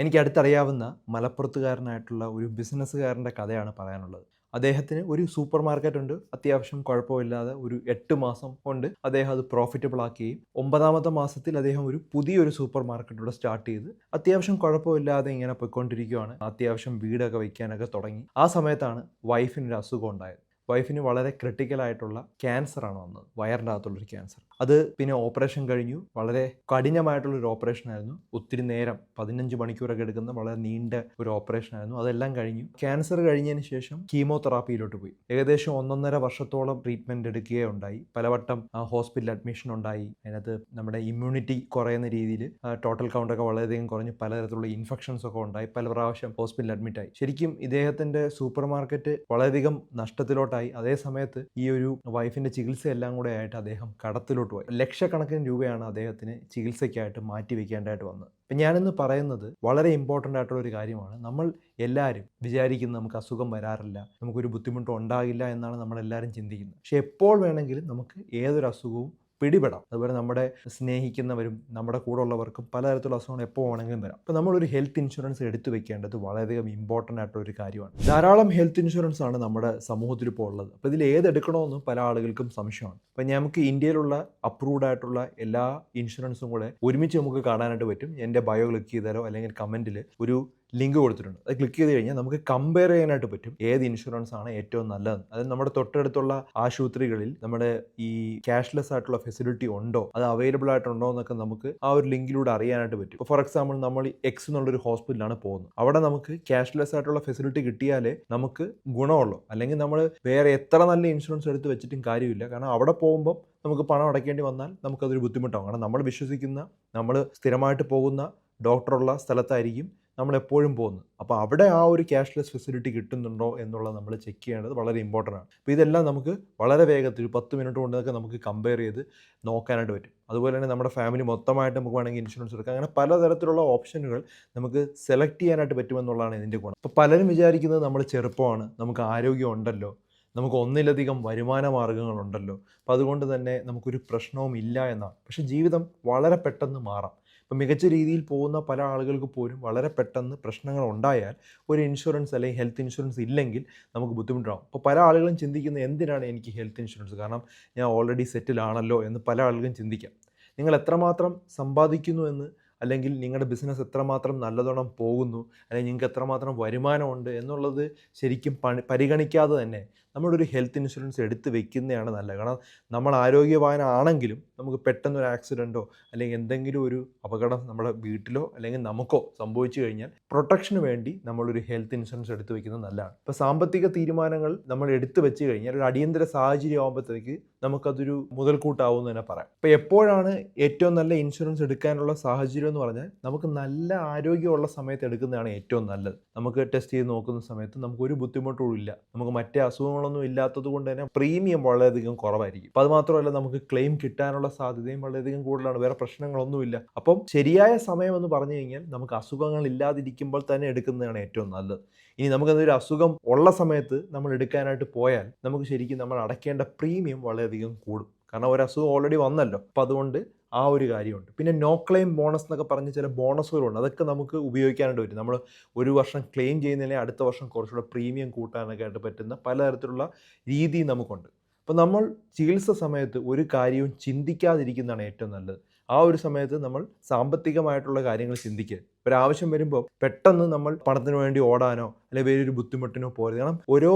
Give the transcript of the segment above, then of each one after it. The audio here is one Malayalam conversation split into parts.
എനിക്ക് അടുത്തറിയാവുന്ന മലപ്പുറത്തുകാരനായിട്ടുള്ള ഒരു ബിസിനസ്സുകാരന്റെ കഥയാണ് പറയാനുള്ളത്. അദ്ദേഹത്തിന് ഒരു സൂപ്പർ മാർക്കറ്റ് ഉണ്ട്. അത്യാവശ്യം കുഴപ്പമില്ലാതെ ഒരു എട്ട് മാസം കൊണ്ട് അദ്ദേഹം അത് പ്രോഫിറ്റബിൾ ആക്കുകയും ഒമ്പതാമത്തെ മാസത്തിൽ അദ്ദേഹം ഒരു പുതിയൊരു സൂപ്പർ മാർക്കറ്റ് ഇവിടെ സ്റ്റാർട്ട് ചെയ്ത് അത്യാവശ്യം കുഴപ്പമില്ലാതെ ഇങ്ങനെ പോയിക്കൊണ്ടിരിക്കുകയാണ് അത്യാവശ്യം വീടൊക്കെ വയ്ക്കാനൊക്കെ തുടങ്ങി. ആ സമയത്താണ് വൈഫിനൊരു അസുഖം ഉണ്ടായത്. വൈഫിന് വളരെ ക്രിട്ടിക്കലായിട്ടുള്ള ക്യാൻസറാണ് വന്നത്. വയറിന്റെ അകത്തുള്ളൊരു ക്യാൻസർ അത് പിന്നെ ഓപ്പറേഷൻ കഴിഞ്ഞു. വളരെ കഠിനമായിട്ടുള്ള ഒരു ഓപ്പറേഷൻ ആയിരുന്നു. ഒത്തിരി നേരം പതിനഞ്ച് മണിക്കൂറൊക്കെ എടുക്കുന്ന വളരെ നീണ്ട ഒരു ഓപ്പറേഷൻ ആയിരുന്നു. അതെല്ലാം കഴിഞ്ഞു. ക്യാൻസർ കഴിഞ്ഞതിന് ശേഷം കീമോതെറാപ്പിയിലോട്ട് പോയി. ഏകദേശം ഒന്നൊന്നര വർഷത്തോളം ട്രീറ്റ്മെന്റ് എടുക്കുകയുണ്ടായി. പലവട്ടം ഹോസ്പിറ്റൽ അഡ്മിഷൻ ഉണ്ടായി. അതിനകത്ത് നമ്മുടെ ഇമ്മ്യൂണിറ്റി കുറയുന്ന രീതിയിൽ ടോട്ടൽ കൗണ്ടൊക്കെ വളരെയധികം കുറഞ്ഞ്. പലതരത്തിലുള്ള ഇൻഫെക്ഷൻസ് ഒക്കെ ഉണ്ടായി. പല പ്രാവശ്യം ഹോസ്പിറ്റലിൽ അഡ്മിറ്റായി ശരിക്കും ഇദ്ദേഹത്തിന്റെ സൂപ്പർ മാർക്കറ്റ് വളരെയധികം നഷ്ടത്തിലോട്ടായി. അതേ സമയത്ത് ഈ ഒരു വൈഫിന്റെ ചികിത്സ എല്ലാം കൂടെ ആയിട്ട് അദ്ദേഹം കടത്തിലോട്ട് പോയി ലക്ഷക്കണക്കിന് രൂപയാണ് അദ്ദേഹത്തിന് ചികിത്സയ്ക്കായിട്ട് മാറ്റി വെക്കേണ്ടതായിട്ട് വന്നത്. അപ്പം ഞാനിന്ന് പറയുന്നത് വളരെ ഇമ്പോർട്ടന്റ് ആയിട്ടുള്ള ഒരു കാര്യമാണ്. നമ്മൾ എല്ലാവരും വിചാരിക്കുന്ന നമുക്ക് അസുഖം വരാറില്ല നമുക്കൊരു ബുദ്ധിമുട്ടും ഉണ്ടാകില്ല എന്നാണ് നമ്മളെല്ലാവരും ചിന്തിക്കുന്നത്. പക്ഷേ എപ്പോൾ വേണമെങ്കിലും നമുക്ക് ഏതൊരു അസുഖവും പിടിപെടാം. അതുപോലെ നമ്മുടെ സ്നേഹിക്കുന്നവരും നമ്മുടെ കൂടെ ഉള്ളവർക്കും പലതരത്തിലുള്ള അസുഖങ്ങൾ എപ്പോൾ വേണമെങ്കിലും വരാം. അപ്പോൾ നമ്മളൊരു ഹെൽത്ത് ഇൻഷുറൻസ് എടുത്തു വെക്കേണ്ടത് വളരെയധികം ഇമ്പോർട്ടന്റ് ആയിട്ടുള്ള ഒരു കാര്യമാണ്. ധാരാളം ഹെൽത്ത് ഇൻഷുറൻസ് ആണ് നമ്മുടെ സമൂഹത്തിൽ ഇപ്പോൾ ഉള്ളത്. അപ്പോൾ ഇതിൽ ഏത് എടുക്കണമെന്ന് പല ആളുകൾക്കും സംശയമാണ്. അപ്പോൾ നമുക്ക് ഇന്ത്യയിലുള്ള അപ്രൂവ്ഡ് ആയിട്ടുള്ള എല്ലാ ഇൻഷുറൻസും കൂടെ ഒരുമിച്ച് നമുക്ക് കാണാനായിട്ട് പറ്റും. എന്റെ ബയോ ക്ലിക്ക് ചെയ്താലോ അല്ലെങ്കിൽ കമന്റിൽ ഒരു ലിങ്ക് കൊടുത്തിട്ടുണ്ട്. അത് ക്ലിക്ക് ചെയ്ത് കഴിഞ്ഞാൽ നമുക്ക് കമ്പയർ ചെയ്യാനായിട്ട് പറ്റും ഏത് ഇൻഷുറൻസ് ആണ് ഏറ്റവും നല്ലത് അതായത് നമ്മുടെ തൊട്ടടുത്തുള്ള ആശുപത്രികളിൽ നമ്മുടെ ഈ ക്യാഷ്ലെസ് ആയിട്ടുള്ള ഫെസിലിറ്റി ഉണ്ടോ? അത് അവൈലബിൾ ആയിട്ടുണ്ടോ എന്നൊക്കെ നമുക്ക് ആ ഒരു ലിങ്കിലൂടെ അറിയാനായിട്ട് പറ്റും. ഫോർ എക്സാമ്പിൾ നമ്മൾ എക്സ് എന്നുള്ളൊരു ഹോസ്പിറ്റലാണ് പോകുന്നത്. അവിടെ നമുക്ക് ക്യാഷ്ലെസ് ആയിട്ടുള്ള ഫെസിലിറ്റി കിട്ടിയാലേ നമുക്ക് ഗുണമുള്ളൂ. അല്ലെങ്കിൽ നമ്മൾ വേറെ എത്ര നല്ല ഇൻഷുറൻസ് എടുത്ത് വെച്ചിട്ടും കാര്യമില്ല. കാരണം അവിടെ പോകുമ്പോൾ നമുക്ക് പണം അടയ്ക്കേണ്ടി വന്നാൽ നമുക്കതൊരു ബുദ്ധിമുട്ടാകും കാരണം നമ്മൾ വിശ്വസിക്കുന്ന നമ്മൾ സ്ഥിരമായിട്ട് പോകുന്ന ഡോക്ടറുള്ള സ്ഥലത്തായിരിക്കും നമ്മൾ എപ്പോഴും പോകുന്നത് അപ്പോൾ അവിടെ ആ ഒരു ക്യാഷ്ലെസ് ഫെസിലിറ്റി കിട്ടുന്നുണ്ടോ എന്നുള്ളത് നമ്മൾ ചെക്ക് ചെയ്യേണ്ടത് വളരെ ഇമ്പോർട്ടന്റ് ആണ്. അപ്പോൾ ഇതെല്ലാം നമുക്ക് വളരെ വേഗത്തിൽ ഒരു പത്ത് മിനിറ്റ് കൊണ്ടൊക്കെ നമുക്ക് കമ്പയർ ചെയ്ത് നോക്കാനായിട്ട് പറ്റും. അതുപോലെ തന്നെ നമ്മുടെ ഫാമിലി മൊത്തമായിട്ട് നമുക്ക് വേണമെങ്കിൽ ഇൻഷുറൻസ് എടുക്കാം. അങ്ങനെ പലതരത്തിലുള്ള ഓപ്ഷനുകൾ നമുക്ക് സെലക്ട് ചെയ്യാനായിട്ട് പറ്റുമെന്നുള്ളതാണ് ഇതിന്റെ ഗുണം. അപ്പോൾ പലരും വിചാരിക്കുന്നത് നമ്മൾ ചെറുപ്പമാണ് നമുക്ക് ആരോഗ്യം ഉണ്ടല്ലോ നമുക്ക് ഒന്നിലധികം വരുമാന മാർഗങ്ങളുണ്ടല്ലോ അപ്പോൾ അതുകൊണ്ട് തന്നെ നമുക്കൊരു പ്രശ്നവും ഇല്ല എന്നാണ്. പക്ഷേ ജീവിതം വളരെ പെട്ടെന്ന് മാറാം. ഇപ്പം മികച്ച രീതിയിൽ പോകുന്ന പല ആളുകൾക്ക് പോലും വളരെ പെട്ടെന്ന് പ്രശ്നങ്ങൾ ഉണ്ടായാൽ ഒരു ഇൻഷുറൻസ് അല്ലെങ്കിൽ ഹെൽത്ത് ഇൻഷുറൻസ് ഇല്ലെങ്കിൽ നമുക്ക് ബുദ്ധിമുട്ടാവും അപ്പോൾ പല ആളുകളും ചിന്തിക്കുന്നത് എന്തിനാണ് എനിക്ക് ഹെൽത്ത് ഇൻഷുറൻസ്? കാരണം ഞാൻ ഓൾറെഡി സെറ്റിലാണല്ലോ എന്ന് പല ആളുകളും ചിന്തിക്കാം. നിങ്ങൾ എത്രമാത്രം സമ്പാദിക്കുന്നു എന്ന് അല്ലെങ്കിൽ നിങ്ങളുടെ ബിസിനസ് എത്രമാത്രം നല്ലതോണം പോകുന്നു അല്ലെങ്കിൽ നിങ്ങൾക്ക് എത്രമാത്രം വരുമാനമുണ്ട് എന്നുള്ളത് ശരിക്കും പരിഗണിക്കാതെ തന്നെ നമ്മളൊരു ഹെൽത്ത് ഇൻഷുറൻസ് എടുത്ത് വെക്കുന്നതാണ് നല്ലത്. കാരണം നമ്മൾ ആരോഗ്യവാനാണെങ്കിലും നമുക്ക് പെട്ടെന്ന് ഒരു ആക്സിഡന്റോ അല്ലെങ്കിൽ എന്തെങ്കിലും ഒരു അപകടം നമ്മുടെ വീട്ടിലോ അല്ലെങ്കിൽ നമുക്കോ സംഭവിച്ചു കഴിഞ്ഞാൽ പ്രൊട്ടക്ഷന് വേണ്ടി നമ്മളൊരു ഹെൽത്ത് ഇൻഷുറൻസ് എടുത്ത് വെക്കുന്നത് നല്ലതാണ്. ഇപ്പോൾ സാമ്പത്തിക തീരുമാനങ്ങൾ നമ്മൾ എടുത്തു വെച്ച് കഴിഞ്ഞാൽ ഒരു അടിയന്തര സാഹചര്യം ആകുമ്പോഴത്തേക്ക് നമുക്കതൊരു മുതൽക്കൂട്ടാവും എന്ന് തന്നെ പറയാം. ഇപ്പോൾ എപ്പോഴാണ് ഏറ്റവും നല്ല ഇൻഷുറൻസ് എടുക്കാനുള്ള സാഹചര്യം എന്ന് പറഞ്ഞാൽ നമുക്ക് നല്ല ആരോഗ്യമുള്ള സമയത്ത് എടുക്കുന്നതാണ് ഏറ്റവും നല്ലത്. നമുക്ക് ടെസ്റ്റ് ചെയ്ത് നോക്കുന്ന സമയത്ത് നമുക്ക് ഒരു ബുദ്ധിമുട്ടും ഇല്ല. നമുക്ക് മറ്റേ അസുഖങ്ങളൊന്നും ഇല്ലാത്തത് കൊണ്ട് തന്നെ പ്രീമിയം വളരെയധികം കുറവായിരിക്കും. അപ്പം അത് മാത്രമല്ല നമുക്ക് ക്ലെയിം കിട്ടാനുള്ള സാധ്യതയും വളരെയധികം കൂടുതലാണ്. വേറെ പ്രശ്നങ്ങളൊന്നുമില്ല. അപ്പം ശരിയായ സമയം എന്ന് പറഞ്ഞു കഴിഞ്ഞാൽ നമുക്ക് അസുഖങ്ങൾ ഇല്ലാതിരിക്കുമ്പോൾ തന്നെ എടുക്കുന്നതാണ് ഏറ്റവും നല്ലത്. ഇനി നമുക്ക് നമുക്കതൊരു അസുഖം ഉള്ള സമയത്ത് നമ്മൾ എടുക്കാനായിട്ട് പോയാൽ നമുക്ക് ശരിക്കും നമ്മൾ അടയ്ക്കേണ്ട പ്രീമിയം വളരെയധികം കൂടും. കാരണം ഒരു അസുഖം ഓൾറെഡി വന്നല്ലോ. അപ്പം അതുകൊണ്ട് ആ ഒരു കാര്യമുണ്ട്. പിന്നെ നോ ക്ലെയിം ബോണസ് എന്നൊക്കെ പറഞ്ഞ് ചില ബോണസുകളുണ്ട് അതൊക്കെ നമുക്ക് ഉപയോഗിക്കാനായിട്ട് പറ്റും. നമ്മൾ ഒരു വർഷം ക്ലെയിം ചെയ്യുന്നതിനെ അടുത്ത വർഷം കുറച്ചുകൂടെ പ്രീമിയം കൂട്ടാനൊക്കെ ആയിട്ട് പറ്റുന്ന പലതരത്തിലുള്ള രീതി നമുക്കുണ്ട്. അപ്പോൾ നമ്മൾ ചികിത്സ സമയത്ത് ഒരു കാര്യവും ചിന്തിക്കാതിരിക്കുന്നതാണ് ഏറ്റവും നല്ലത്. ആ ഒരു സമയത്ത് നമ്മൾ സാമ്പത്തികമായിട്ടുള്ള കാര്യങ്ങൾ ചിന്തിക്കുക. ഒരാവശ്യം വരുമ്പോൾ പെട്ടെന്ന് നമ്മൾ പണത്തിന് വേണ്ടി ഓടാനോ അല്ലെങ്കിൽ വേറൊരു ബുദ്ധിമുട്ടിനോ പോരുത് കാരണം ഓരോ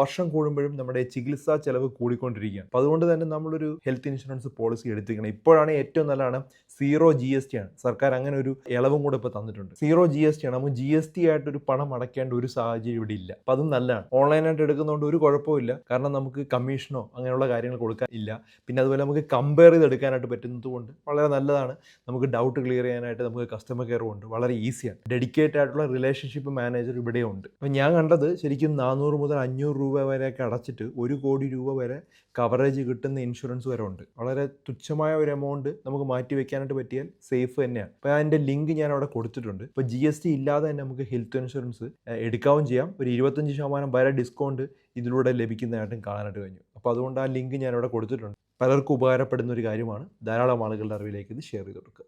വർഷം കൂടുമ്പോഴും നമ്മുടെ ചികിത്സാ ചെലവ് കൂടിക്കൊണ്ടിരിക്കുകയാണ്. അപ്പോൾ അതുകൊണ്ട് തന്നെ നമ്മളൊരു ഹെൽത്ത് ഇൻഷുറൻസ് പോളിസി എടുത്തിരിക്കണം. ഇപ്പോഴാണ് ഏറ്റവും നല്ലതാണ് സീറോ ജി എസ് ടി ആണ്. സർക്കാർ അങ്ങനെ ഒരു ഇളവും കൂടെ ഇപ്പോൾ തന്നിട്ടുണ്ട്. സീറോ ജി എസ് ടി ആണ്. നമുക്ക് ജി എസ് ടി ആയിട്ടൊരു പണം അടയ്ക്കേണ്ട ഒരു സാഹചര്യം ഇവിടെ ഇല്ല. അപ്പോൾ അതും നല്ലതാണ്. ഓൺലൈനായിട്ട് എടുക്കുന്നതുകൊണ്ട് ഒരു കുഴപ്പമില്ല കാരണം നമുക്ക് കമ്മീഷനോ അങ്ങനെയുള്ള കാര്യങ്ങൾ കൊടുക്കാൻ ഇല്ല. പിന്നെ അതുപോലെ നമുക്ക് കമ്പയർ ചെയ്ത് എടുക്കാനായിട്ട് പറ്റുന്നത് കൊണ്ട് വളരെ നല്ലതാണ്. നമുക്ക് ഡൗട്ട് ക്ലിയർ ചെയ്യാനായിട്ട് നമുക്ക് കസ്റ്റമർ കെയറും ഉണ്ട്. വളരെ ഈസിയാണ്. ഡെഡിക്കേറ്റ് ആയിട്ടുള്ള റിലേഷൻഷിപ്പ് മാനേജർ ഇവിടെ ഉണ്ട്. അപ്പം ഞാൻ കണ്ടത് ശരിക്കും നാനൂറ് മുതൽ അഞ്ഞൂറ് രൂപ വരെയൊക്കെ അടച്ചിട്ട് ഒരു കോടി രൂപ വരെ കവറേജ് കിട്ടുന്ന ഇൻഷുറൻസ് വരെ ഉണ്ട്. വളരെ തുച്ഛമായ ഒരു എമൗണ്ട് നമുക്ക് മാറ്റി വെക്കാനായിട്ട് പറ്റിയാൽ സേഫ് തന്നെയാണ്. അപ്പോൾ അതിന്റെ ലിങ്ക് ഞാൻ അവിടെ കൊടുത്തിട്ടുണ്ട്. ഇപ്പോൾ ജി എസ് ടി ഇല്ലാതെ തന്നെ നമുക്ക് ഹെൽത്ത് ഇൻഷുറൻസ് എടുക്കാവും ചെയ്യാം. ഒരു ഇരുപത്തഞ്ച് ശതമാനം വരെ ഡിസ്കൗണ്ട് ഇതിലൂടെ ലഭിക്കുന്നതായിട്ടും കാണാനായിട്ട് കഴിഞ്ഞു. അപ്പോൾ അതുകൊണ്ട് ആ ലിങ്ക് ഞാൻ അവിടെ കൊടുത്തിട്ടുണ്ട്. പലർക്കും ഉപകാരപ്പെടുന്ന ഒരു കാര്യമാണ്. ധാരാളം ആളുകളുടെ അറിവിലേക്ക് ഇത് ഷെയർ ചെയ്ത് കൊടുക്കുക.